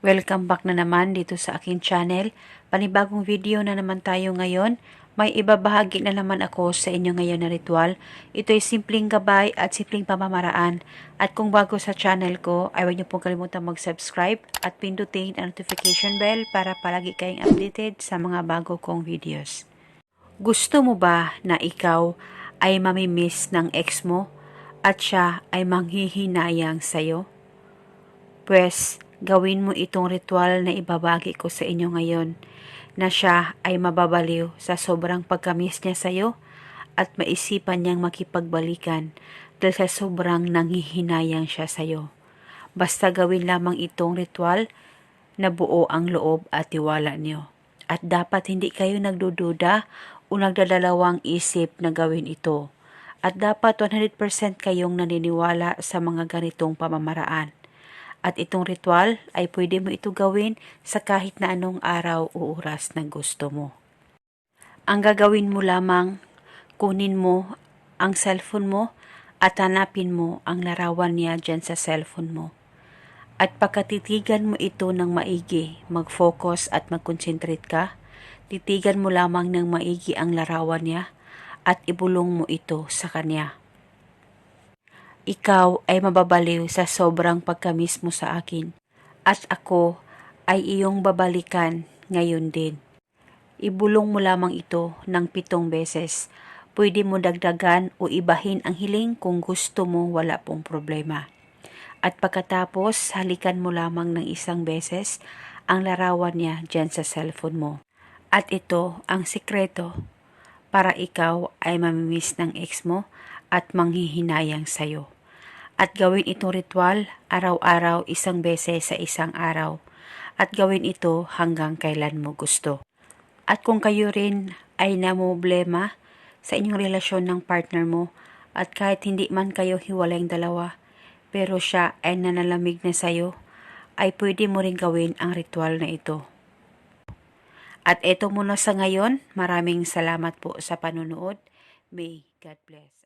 Welcome back na naman dito sa aking channel. Panibagong video na naman tayo ngayon. May ibabahagi na naman ako sa inyo ngayon na ritual. Ito ay simpleng gabay at simpleng pamamaraan. At kung bago sa channel ko, ay huwag niyo pong kalimutan mag-subscribe at pindutin ang notification bell para palagi kayong updated sa mga bago kong videos. Gusto mo ba na ikaw ay mamimiss ng ex mo at siya ay manghihinayang sa'yo? Pwes, gawin mo itong ritual na ibabagi ko sa inyo ngayon na siya ay mababaliw sa sobrang pagkamis niya sa'yo at maisipan niyang makipagbalikan dahil sa sobrang nanghihinayang siya sa'yo. Basta gawin lamang itong ritual na buo ang loob at tiwala niyo. At dapat hindi kayo nagdududa o nagdadalawang isip na gawin ito. At dapat 100% kayong naniniwala sa mga ganitong pamamaraan. At itong ritual ay pwede mo ito gawin sa kahit na anong araw o oras na gusto mo. Ang gagawin mo lamang, kunin mo ang cellphone mo at hanapin mo ang larawan niya dyan sa cellphone mo. At pagkatitigan mo ito ng maigi, mag-focus at mag-concentrate ka, titigan mo lamang ng maigi ang larawan niya at ibulong mo ito sa kanya. Ikaw ay mababaliw sa sobrang pagkamis mo sa akin at ako ay iyong babalikan ngayon din. Ibulong mo lamang ito ng pitong beses. Pwede mo dagdagan o ibahin ang hiling kung gusto mo wala pong problema. At pagkatapos, halikan mo lamang ng isang beses ang larawan niya dyan sa cellphone mo. At ito ang sikreto para ikaw ay mamimiss ng ex mo at manghihinayang sayo. At gawin itong ritual araw-araw isang beses sa isang araw. At gawin ito hanggang kailan mo gusto. At kung kayo rin ay namoblema sa inyong relasyon ng partner mo at kahit hindi man kayo hiwalayng dalawa, pero siya ay nanalamig na sayo, ay pwede mo rin gawin ang ritual na ito. At ito muna sa ngayon, maraming salamat po sa panonood. May God bless.